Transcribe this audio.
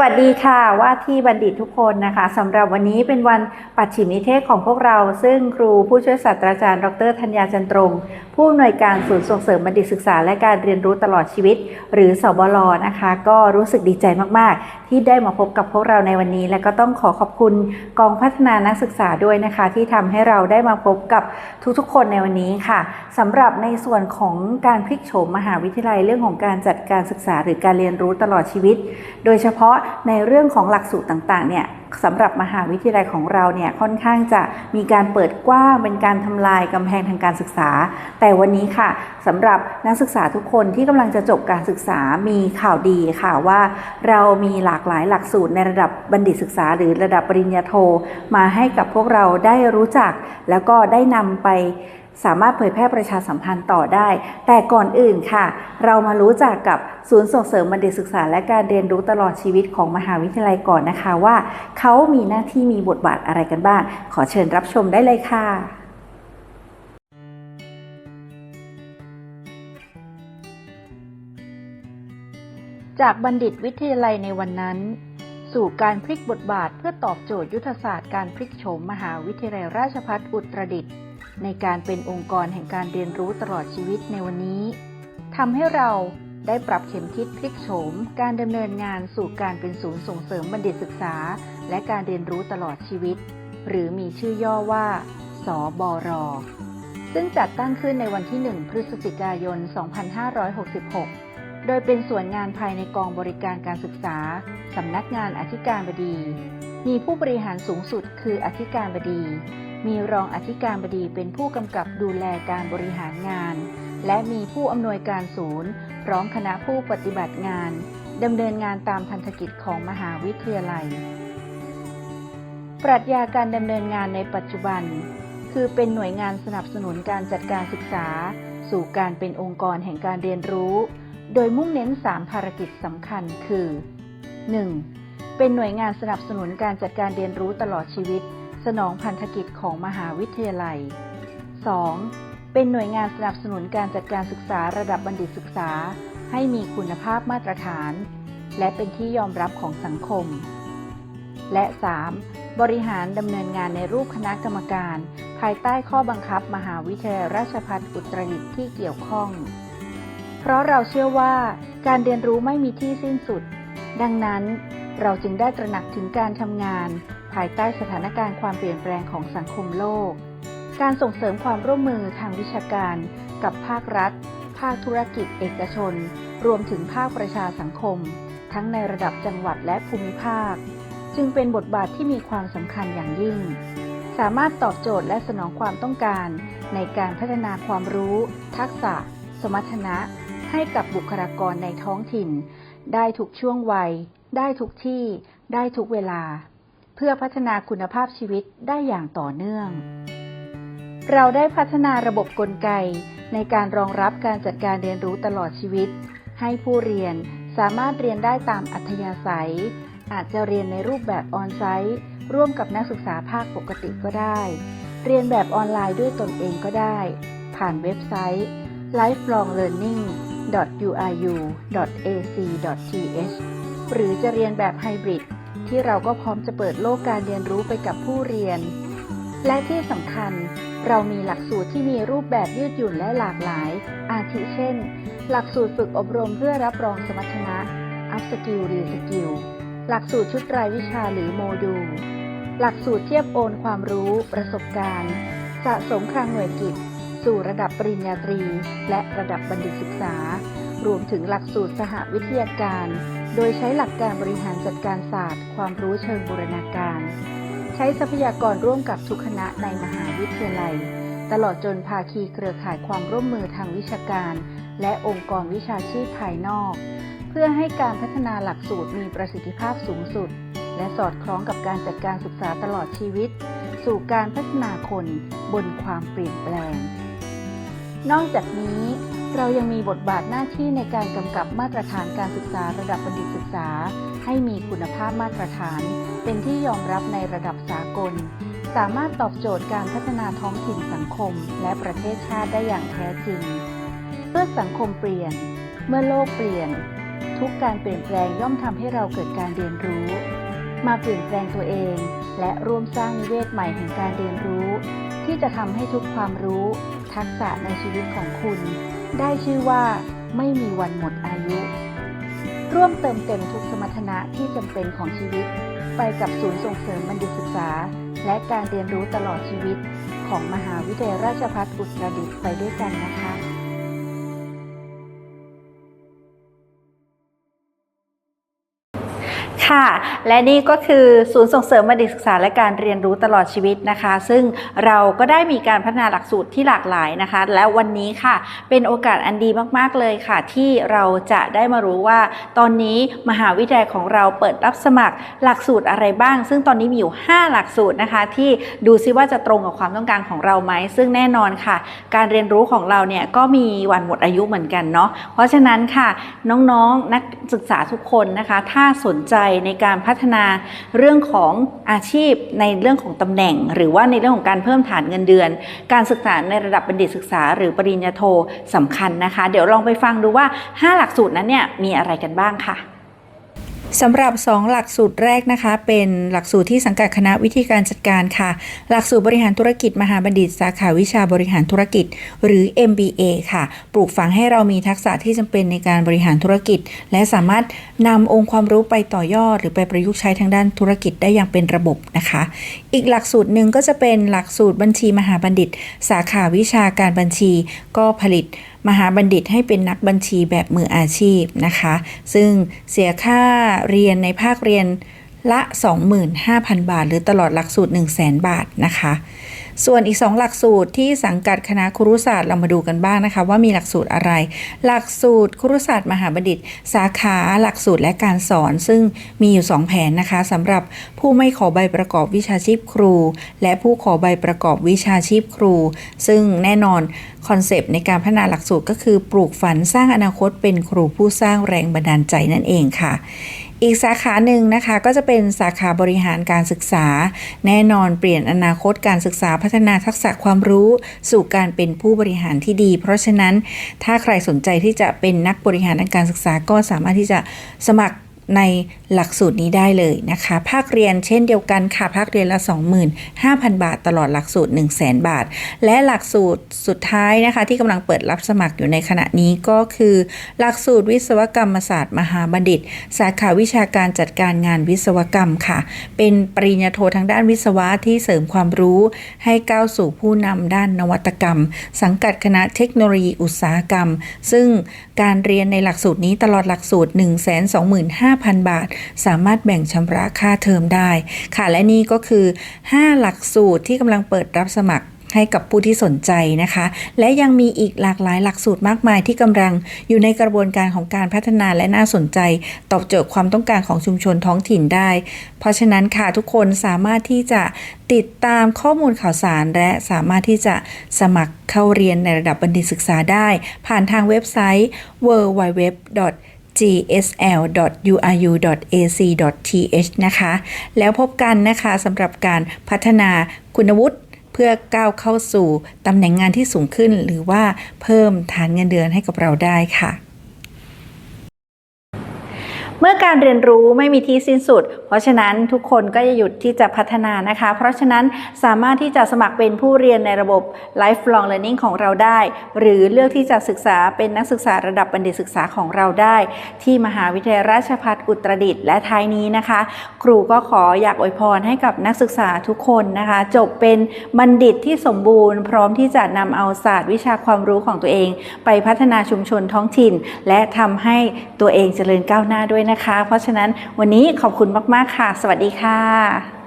วัสดีค่ะว่าที่บัณฑิตทุกคนนะคะสำหรับวันนี้เป็นวันปัจฉิมนิเทศของพวกเรา ซึ่งครูผู้ช่วยศาสตราจารย์ ดรธัญญาจันตรงผู้อำนวยการศูนย์ส่งเสริมบัณฑิตศึกษา และการเรียนรู้ตลอดชีวิต หรือสบลนะคะ ก็รู้สึกดีใจมากๆ ที่ได้มาพบกับพวกเราในวันนี้ และก็ต้องขอขอบคุณกองพัฒนานักศึกษาด้วยนะคะ ที่ทำให้เราได้มาพบกับทุกๆ คนในวันนี้ค่ะสำหรับในส่วนของการพลิกโฉมมหาวิทยาลัยเรื่องของการจัดการศึกษา หรือการเรียนรู้ตลอดชีวิต โดยเฉพาะในเรื่องของหลักสูตรต่างๆเนี่ย สำหรับมหาวิทยาลัยของเราเนี่ยค่อนข้างจะมีการเปิดกว้างเป็นการทำลายกำแพงทางการศึกษา แต่วันนี้ค่ะสำหรับนักศึกษาทุกคนที่กำลังจะจบการศึกษามีข่าวดีค่ะว่า เรามีหลากหลายหลักสูตรในระดับบัณฑิตศึกษา หรือระดับปริญญาโท มาให้กับพวกเราได้รู้จัก แล้วก็ได้นำไป สามารถเผยแพร่ประชาสัมพันธ์ต่อได้ แต่ก่อนอื่นค่ะ เรามารู้จักกับศูนย์ส่งเสริมบัณฑิตศึกษา และการเรียนรู้ตลอดชีวิตของมหาวิทยาลัยก่อนนะคะว่า เขามีหน้าที่มีบทบาทอะไรกันบ้าง ขอเชิญรับชมได้เลยค่ะจากบัณฑิตวิทยาลัยในวันนั้น สู่การพลิกบทบาทเพื่อตอบโจทย์ยุทธศาสตร์การพลิกโฉมมหาวิทยาลัยราชภัฏอุตรดิตถ์ ในการเป็นองค์กรแห่งการเรียนรู้ตลอดชีวิตในวันนี้ทำให้เราได้ปรับเข็มทิศพลิกโฉม การดำเนินงานสู่การเป็นศูนย์ส่งเสริมบัณฑิตศึกษา และการเรียนรู้ตลอดชีวิต หรือมีชื่อย่อว่า สบร ซึ่งจัดตั้งขึ้นในวันที่ 1 พฤศจิกายน 2566 โดยเป็นส่วนงานภายในกองบริการการศึกษา สำนักงานอธิการบดี มีผู้บริหารสูงสุดคืออธิการบดี มีรองอธิการบดีเป็นผู้กำกับดูแลการบริหารงาน และมีผู้อำนวยการศูนย์ พร้อมคณะผู้ปฏิบัติงานดำเนินงานตามพันธกิจของมหาวิทยาลัย ปรัชญาการดำเนินงานในปัจจุบัน คือเป็นหน่วยงานสนับสนุนการจัดการศึกษา สู่การเป็นองค์กรแห่งการเรียนรู้ โดยมุ่งเน้น 3 ภารกิจสำคัญคือ 1. เป็นหน่วยงานสนับสนุนการจัดการเรียนรู้ตลอดชีวิต สนองพันธกิจของมหาวิทยาลัย 2. เป็นหน่วยงานสนับสนุนการจัดการศึกษาระดับบัณฑิตศึกษา ให้มีคุณภาพมาตรฐาน และเป็นที่ยอมรับของสังคม และ 3. บริหารดำเนินงานในรูปคณะกรรมการ ภายใต้ข้อบังคับมหาวิทยาลัยราชภัฏอุตรดิตถ์ที่เกี่ยวข้อง เพราะเราเชื่อว่าการเรียนรู้ไม่มีที่สิ้นสุด ดังนั้นเราจึงได้ตระหนักถึงการทำงาน ภายใต้สถานการณ์ความเปลี่ยนแปลงของสังคมโลก การส่งเสริมความร่วมมือทางวิชาการ กับภาครัฐ ภาคธุรกิจเอกชน รวมถึงภาคประชาสังคม ทั้งในระดับจังหวัดและภูมิภาค จึงเป็นบทบาทที่มีความสำคัญอย่างยิ่ง สามารถตอบโจทย์และสนองความต้องการ ในการพัฒนาความรู้ ทักษะ สมรรถนะ ให้กับบุคลากรในท้องถิ่น ได้ทุกช่วงวัย ได้ทุกที่ ได้ทุกเวลา พื่อพัฒนาคุณภาพชีวิตได้อย่างต่อเนื่อง เราได้พัฒนาระบบกลไก ในการรองรับการจัดการเรียนรู้ตลอดชีวิต ให้ผู้เรียนสามารถเรียนได้ตามอัธยาศัย อาจจะเรียนในรูปแบบออนไซต์ร่วมกับนักศึกษาภาคปกติก็ได้ เรียนแบบออนไลน์ด้วยตนเองก็ได้ ผ่านเว็บไซต์ lifelonglearning.uriu.ac.th หรือจะเรียนแบบไฮบริด ที่เราก็พร้อมจะเปิดโลกการเรียนรู้ไปกับผู้เรียน และที่สำคัญเรามีหลักสูตรที่มีรูปแบบยืดหยุ่นและหลากหลาย อาทิเช่น หลักสูตรฝึกอบรมเพื่อรับรองสมรรถนะ Up Skill Re Skill หลักสูตรชุดรายวิชาหรือโมดูล หลักสูตรเทียบโอนความรู้ ประสบการณ์ สะสมคลังหน่วยกิจ สู่ระดับปริญญาตรี และระดับบัณฑิตศึกษา รวมถึงหลักสูตรสหวิทยาการ โดยใช้หลักการบริหารจัดการศาสตร์ ความรู้เชิงบูรณาการ ใช้ทรัพยากรร่วมกับทุกคณะในมหาวิทยาลัย ตลอดจนภาคีเครือข่ายความร่วมมือทางวิชาการ และองค์กรวิชาชีพภายนอก เพื่อให้การพัฒนาหลักสูตรมีประสิทธิภาพสูงสุด และสอดคล้องกับการจัดการศึกษาตลอดชีวิต สู่การพัฒนาคนบนความเปลี่ยนแปลง นอกจากนี้ เรายังมีบทบาทหน้าที่ในการกำกับมาตรฐานการศึกษาระดับบัณฑิตศึกษา ให้มีคุณภาพมาตรฐาน เป็นที่ยอมรับในระดับสากล สามารถตอบโจทย์การพัฒนาท้องถิ่นสังคม และประเทศชาติได้อย่างแท้จริงเมื่อสังคมเปลี่ยน เมื่อโลกเปลี่ยนททุกการเปลี่ยนแปลงย่อมทำให้เราเกิดการเรียนรู้ มาเปลี่ยนแปลงตัวเอง และร่วมสร้างนิเวศใหม่แห่งการเรียนรู้ ที่จะทำให้ทุกความรู้ ทักษะในชีวิตของคุณ ได้ชื่อว่าไม่มีวันหมดอายุ ร่วมเติมเต็มทุกสมรรถนะที่จำเป็นของชีวิต ไปกับศูนย์ส่งเสริมบัณฑิตศึกษา และการเรียนรู้ตลอดชีวิต ของมหาวิทยาลัยราชภัฏอุตรดิตถ์ไปด้วยกันนะคะ ค่ะ และนี่ก็คือศูนย์ส่งเสริมบัณฑิตศึกษาและการเรียนรู้ตลอดชีวิตนะคะ ซึ่งเราก็ได้มีการพัฒนาหลักสูตรที่หลากหลายนะคะ และวันนี้ค่ะ เป็นโอกาสอันดีมากๆเลยค่ะ ที่เราจะได้มารู้ว่า ตอนนี้มหาวิทยาลัยของเราเปิดรับสมัครหลักสูตรอะไรบ้าง ซึ่งตอนนี้มีอยู่ 5 หลักสูตรนะคะ ที่ดูซิว่าจะตรงกับความต้องการของเราไหมซึ่งแน่นอนค่ะ การเรียนรู้ของเราเนี่ยก็มีวันหมดอายุเหมือนกันเนาะเพราะฉะนั้นค่ะน้องๆนักศึกษาทุกคนนะคะ ถ้าสนใจในการพัฒนาเรื่องของอาชีพในเรื่องของตำแหน่ง หรือว่าในเรื่องของการเพิ่มฐานเงินเดือน การศึกษาในระดับบัณฑิตศึกษา หรือปริญญาโทสำคัญนะคะ เดี๋ยวลองไปฟังดูว่า 5 หลักสูตรนั้นเนี่ยมีอะไรกันบ้างค่ะ สำหรับ 2 หลักสูตรแรกนะคะ เป็นหลักสูตรที่สังกัดคณะวิธีการจัดการค่ะ หลักสูตรบริหารธุรกิจมหาบัณฑิต สาขาวิชาบริหารธุรกิจ หรือ MBA ค่ะ ปลูกฝังให้เรามีทักษะที่จำเป็นในการบริหารธุรกิจ และสามารถนำองค์ความรู้ไปต่อยอด หรือไปประยุกต์ใช้ทางด้านธุรกิจได้อย่างเป็นระบบนะคะอีกหลักสูตรหนึ่งก็จะเป็นหลักสูตรบัญชีมหาบัณฑิต สาขาวิชาการบัญชี ก็ผลิตมหาบัณฑิตให้เป็นนักบัญชีแบบมืออาชีพนะคะ ซึ่งเสียค่าเรียนในภาคเรียนละ 25,000 บาท หรือตลอดหลักสูตร 100,000บาทนะคะ ส่วนอีก 2 หลักสูตรที่สังกัดคณะครุศาสตร์เรามาดูกันบ้างนะคะ ว่ามีหลักสูตรอะไร หลักสูตรครุศาสตร์มหาบัณฑิต สาขาหลักสูตรและการสอน ซึ่งมีอยู่ 2 แผนนะคะสำหรับผู้ไม่ขอใบประกอบวิชาชีพครู และผู้ขอใบประกอบวิชาชีพครู ซึ่งแน่นอนคอนเซปต์ในการพัฒนาหลักสูตรก็คือปลูกฝันสร้างอนาคตเป็นครูผู้สร้างแรงบันดาลใจนั่นเองค่ะ อีกสาขาหนึ่งนะคะก็จะเป็นสาขาบริหารการศึกษา แน่นอนเปลี่ยนอนาคตการศึกษาพัฒนาทักษะความรู้ สู่การเป็นผู้บริหารที่ดี เพราะฉะนั้นถ้าใครสนใจที่จะเป็นนักบริหารทางการศึกษาก็สามารถที่จะสมัคร ในหลักสูตรนี้ได้เลยนะคะ ภาคเรียนเช่นเดียวกันค่ะ ภาคเรียนละ 25,000 บาท ตลอดหลักสูตร 100,000 บาท และหลักสูตรสุดท้ายนะคะ ที่กำลังเปิดรับสมัครอยู่ในขณะนี้ก็คือ หลักสูตรวิศวกรรมศาสตร์มหาบัณฑิต สาขาวิชาการจัดการงานวิศวกรรมค่ะ เป็นปริญญาโททางด้านวิศวะที่เสริมความรู้ให้ก้าวสู่ผู้นำด้านนวัตกรรม สังกัดคณะเทคโนโลยีอุตสาหกรรม ซึ่งการเรียนในหลักสูตรนี้ตลอดหลักสูตร5,000 บาท สามารถแบ่งชำระค่าเทอมได้ ค่ะและนี่ก็คือ 5 หลักสูตรที่กำลังเปิดรับสมัครให้กับผู้ที่สนใจนะคะ และยังมีอีกหลากหลายหลักสูตรมากมายที่กำลังอยู่ในกระบวนการของการพัฒนาและน่าสนใจ ตอบโจทย์ความต้องการของชุมชนท้องถิ่นได้ เพราะฉะนั้นค่ะทุกคนสามารถที่จะติดตามข้อมูลข่าวสาร และสามารถที่จะสมัครเข้าเรียนในระดับบัณฑิตศึกษาได้ ผ่านทางเว็บไซต์ www gsl.uru.ac.th นะคะ แล้วพบกันนะคะสำหรับการพัฒนาคุณวุฒิเพื่อก้าวเข้าสู่ตำแหน่งงานที่สูงขึ้น หรือว่าเพิ่มฐานเงินเดือนให้กับเราได้ค่ะ เมื่อการเรียนรู้ไม่มีที่สิ้นสุด เพราะฉะนั้นทุกคนก็จะหยุดที่จะพัฒนานะคะ เพราะฉะนั้นสามารถที่จะสมัครเป็นผู้เรียนในระบบ lifelong learning ของเราได้ หรือเลือกที่จะศึกษาเป็นนักศึกษาระดับบัณฑิตศึกษาของเราได้ ที่มหาวิทยาลัยราชภัฏอุตรดิตถ์และท้ายนี้นะคะ ครูก็ขออยากอวยพรให้กับนักศึกษาทุกคนนะคะ จบเป็นบัณฑิตที่สมบูรณ์ พร้อมที่จะนำเอาศาสตร์วิชาความรู้ของตัวเอง ไปพัฒนาชุมชนท้องถิ่น และทำให้ตัวเองเจริญก้าวหน้าด้วยนะคะ เพราะฉะนั้นวันนี้ขอบคุณมาก ๆ ค่ะ สวัสดีค่ะ